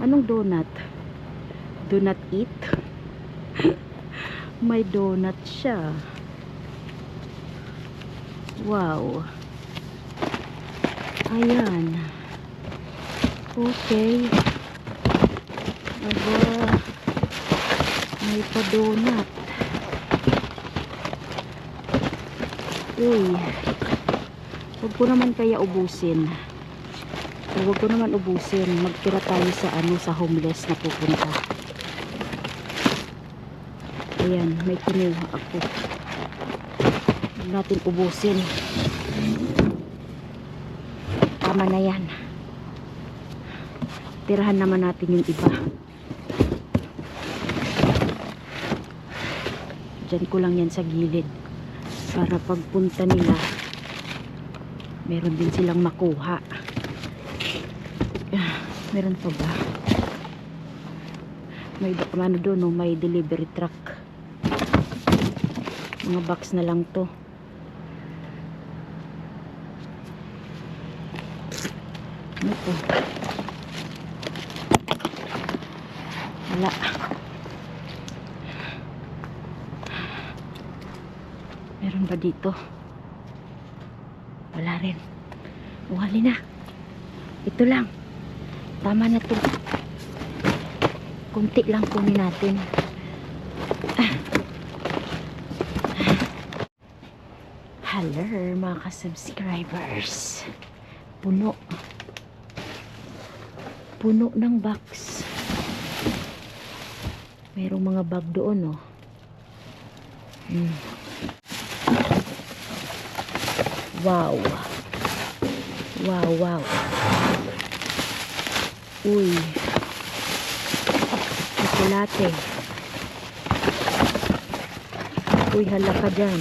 donut. Anong donut? Do not eat? May donut siya. Wow. Ayan. Okay. Aba. May pa-donut. Uy. Huwag ko naman kaya ubusin. Huwag ko naman ubusin. Magtira tayo sa ano sa homeless na pupunta. Ayan, may kinuha ako. Huwag natin ubusin. Tama na yan. Tirahan naman natin yung iba. Diyan ko lang yan sa gilid. Para pagpunta nila, meron din silang makuha. Meron pa ba? May ano doon, no? may delivery truck. Mga box na lang to. Ano? Wala. Meron ba dito? Wala rin. Wali na. Ito lang. Tama na to. Kunti lang kunin natin. Hello mga ka-subscribers. Puno. Puno ng box. Merong mga bag doon, oh. Mm. Wow. Wow, wow. Uy. Chocolate. Uy, hala ka dyan.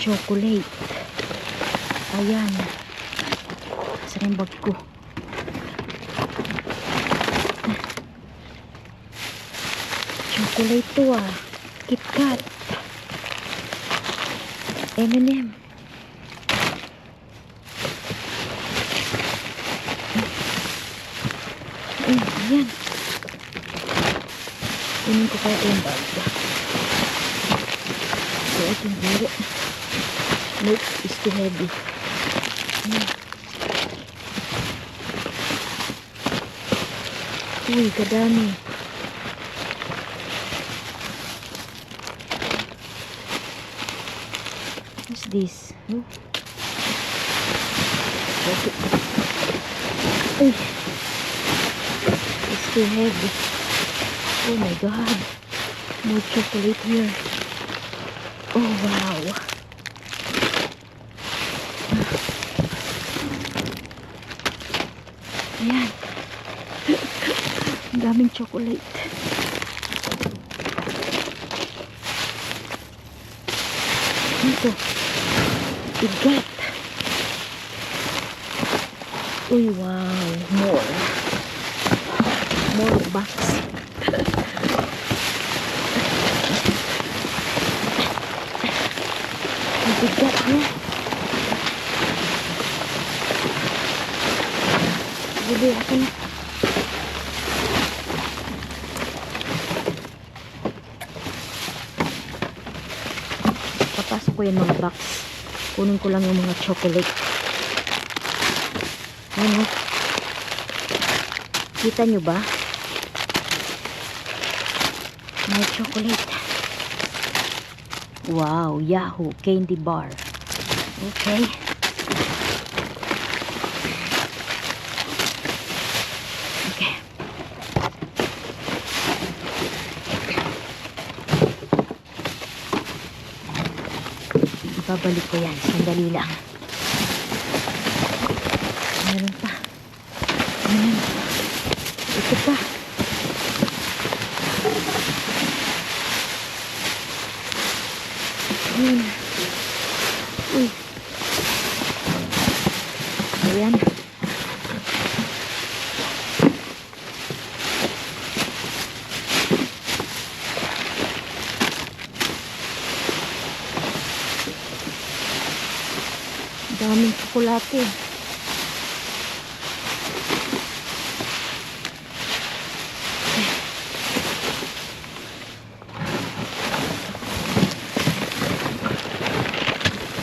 Chocolate. Ayan. Saan yung bag ko? Chocolate to ah. KitKat. M&M. Ay, ayan. Kunin ko kaya yung bag. So, ito yung biro. Nope, it's too heavy. Uy, kadami. What's this? Oh. Okay. Uy. Heavy. Oh my god. More chocolate here. Oh wow. Ayan. Daming chocolate. Dito. Bigat. Uy, wow. More. More box. Ang bigat niya. Bili ako na. Papasok ko yung mga box. Kunin ko lang yung mga chocolate. Ano? Kita nyo ba? May chocolate. Wow, Yahoo candy bar. Okay. Okay. Ibabalik ko yan. Sandali lang. Meron pa. Ayan. Daming chocolate. Daming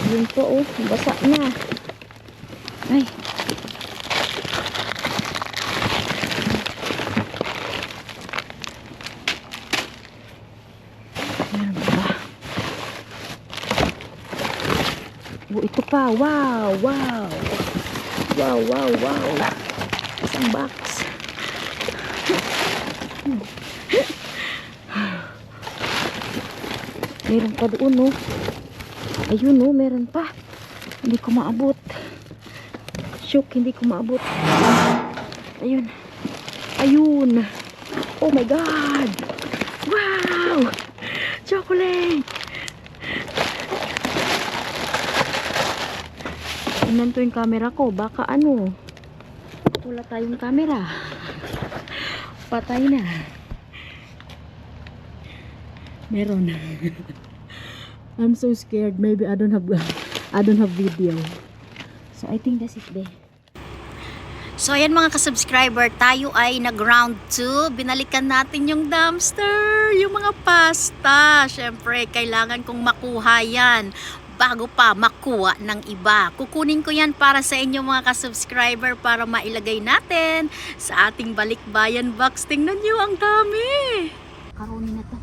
Yun po, oh, basa na. Ay. Pa ba? Oh, ito pa. Wow, wow. Wow, wow, wow. Isang box. Meron pa doon, no? Ayun, no? Meron pa. Hindi ko maabot. Shook, hindi ko maabot. Ayun. Ayun. Oh my God. Wow. Chocolate. Tingnan to yung camera ko. Baka ano. Wala tayong camera. Patay na. Meron. I'm so scared. Maybe I don't have I don't have video. So I think that's it there. So ayan mga ka-subscriber, tayo ay nag-round 2. Binalikan natin yung dumpster, yung mga pasta. Siyempre, kailangan kong makuha yan bago pa makuha ng iba. Kukunin ko yan para sa inyo mga ka-subscriber para mailagay natin sa ating balikbayan box. Tingnan nyo, ang dami! Karonin na to.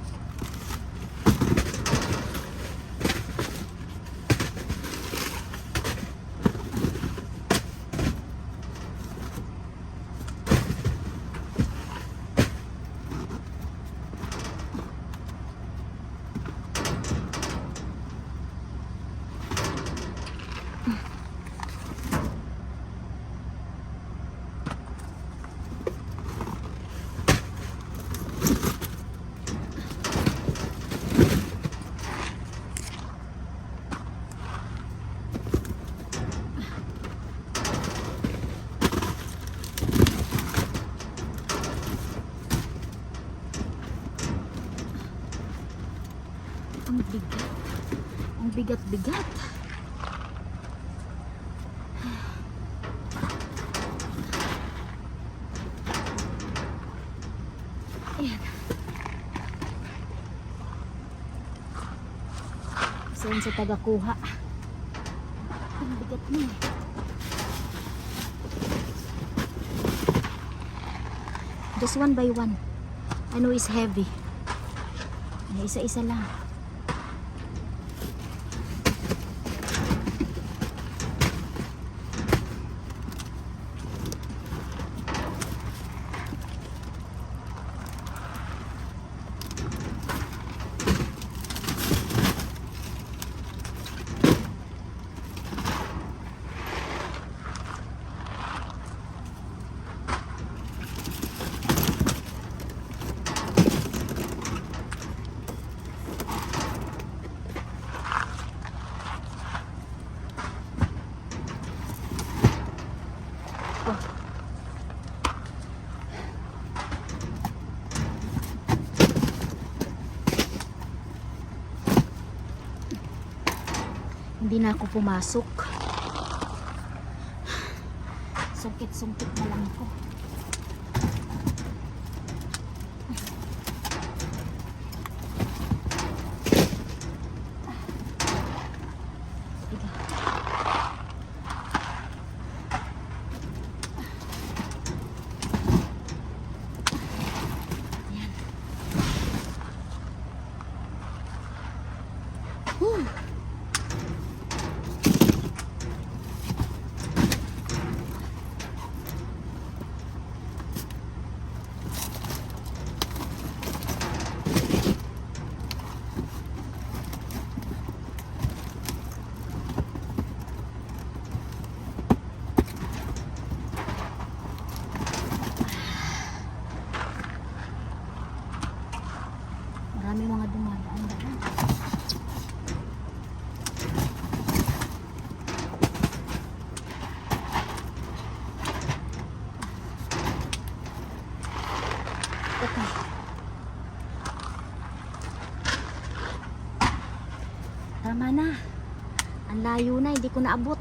Ang bigat. Ang bigat-bigat. Ayan. Saan sa tagakuha? Ang bigat mo eh. Just one by one. I know it's heavy. Ay, Isa-isa lang. Hindi na ako pumasok. Sungkit-sungkit na lang ako. Ika. Yan. Whew. Marami mga dumadaan daan. Okay. Tama na. Ang layo na, hindi ko naabot.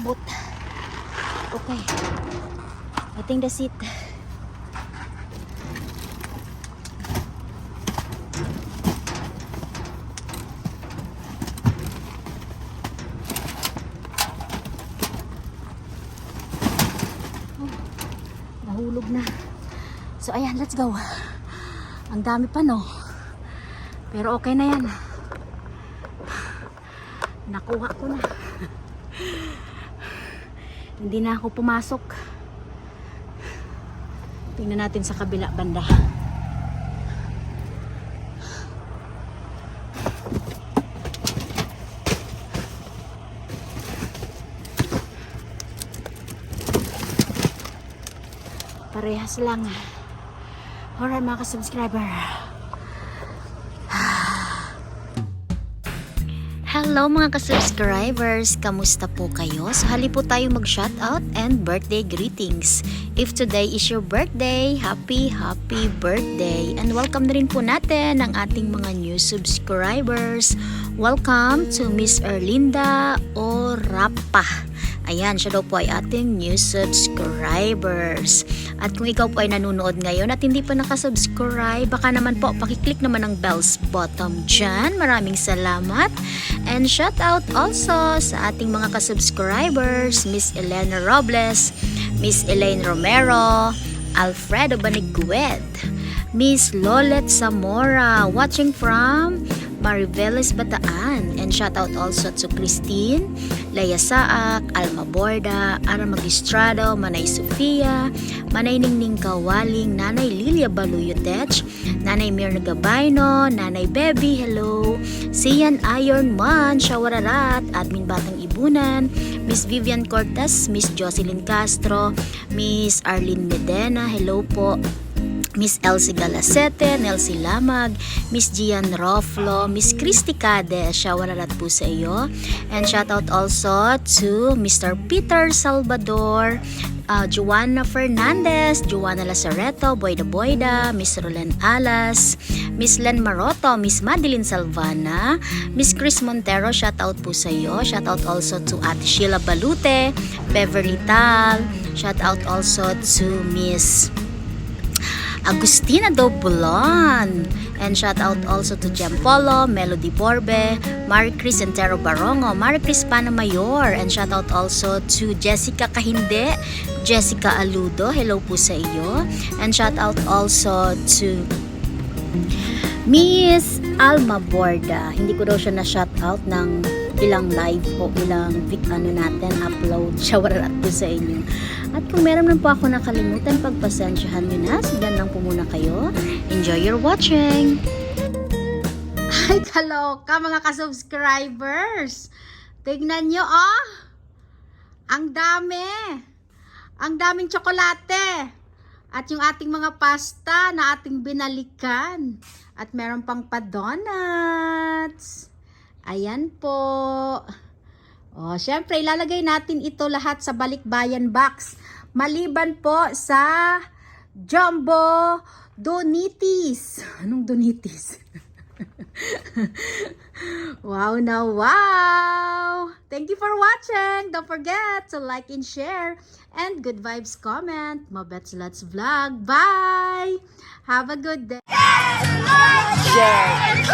maabot. Okay. I think that's it. Oh, nahulog na. So ayan, let's go. Ang dami pa no. Pero okay na yan. Nakuha ko na. Hindi na ako pumasok. Tingnan natin sa kabila banda. Parehas lang. Alright mga ka-subscriber. Hello mga ka-subscribers! Kamusta po kayo? So hali po tayo mag-shoutout and birthday greetings. If today is your birthday, happy, happy birthday! And welcome na rin po natin ang ating mga new subscribers. Welcome to Miss Erlinda Orapa. Ayan, siya daw po ay ating new subscribers. At kung ikaw po ay nanonood ngayon at hindi pa nakasubscribe, baka naman po pakiclick naman ang bells button dyan. Maraming salamat. And shout out also sa ating mga kasubscribers, Miss Elena Robles, Miss Elaine Romero, Alfredo Baniguet, Miss Lolet Zamora, watching from Mariveles Bataan. And shout out also to Christine, Leia Saak, Alma Borda, Ara Magistrado, Manay Sofia, Manay Ningning Kawaling, Nanay Lilia Baluyotech, Nanay Mirna Gabayno, Nanay Bebby, hello, Sian Iron Man, Shawararat, Admin Batang Ibunan, Miss Vivian Cortez, Miss Jocelyn Castro, Miss Arlene Medena, hello po, Miss Elsie Galasete, Nelsie Lamag, Miss Gian Roflo, Miss Christy Cade, shawararat po sa iyo. And shout out also to Mr. Peter Salvador, uh, Joanna Fernandez, Joanna Lazareto, Boyda Boyda, Miss Roland Alas, Miss Len Maroto, Miss Madeline Salvana, Miss Chris Montero, shout out po sa iyo. Shout out also to Ate Sheila Balute, Beverly Tal, shout out also to Miss Agustina Dobulon. And shout out also to Jem Polo, Melody Borbe, Marie Chris Entero Barongo, Marie Chris Panamayor. And shout out also to Jessica Kahinde, Jessica Aludo. Hello po sa iyo. And shout out also to Miss Alma Borda. Hindi ko daw siya na shout out ng ilang live o ilang vic ano natin upload. Shawarat po sa inyo. At kung meron man po ako nakalimutan pagpasensyahan nyo na. So dyan lang po muna kayo. Enjoy your watching! Ay kaloka mga ka-subscribers! Tignan nyo oh! Ang dami! Ang daming tsokolate! At yung ating mga pasta na ating binalikan. At meron pang pa-donuts Ayan po. O, syempre, ilalagay natin ito lahat sa balikbayan box. Maliban po sa Jumbo Donitis. Anong Donitis? wow now wow. Thank you for watching. Don't forget to like and share. And good vibes comment. Mabets let's vlog. Bye. Have a good day. Yes,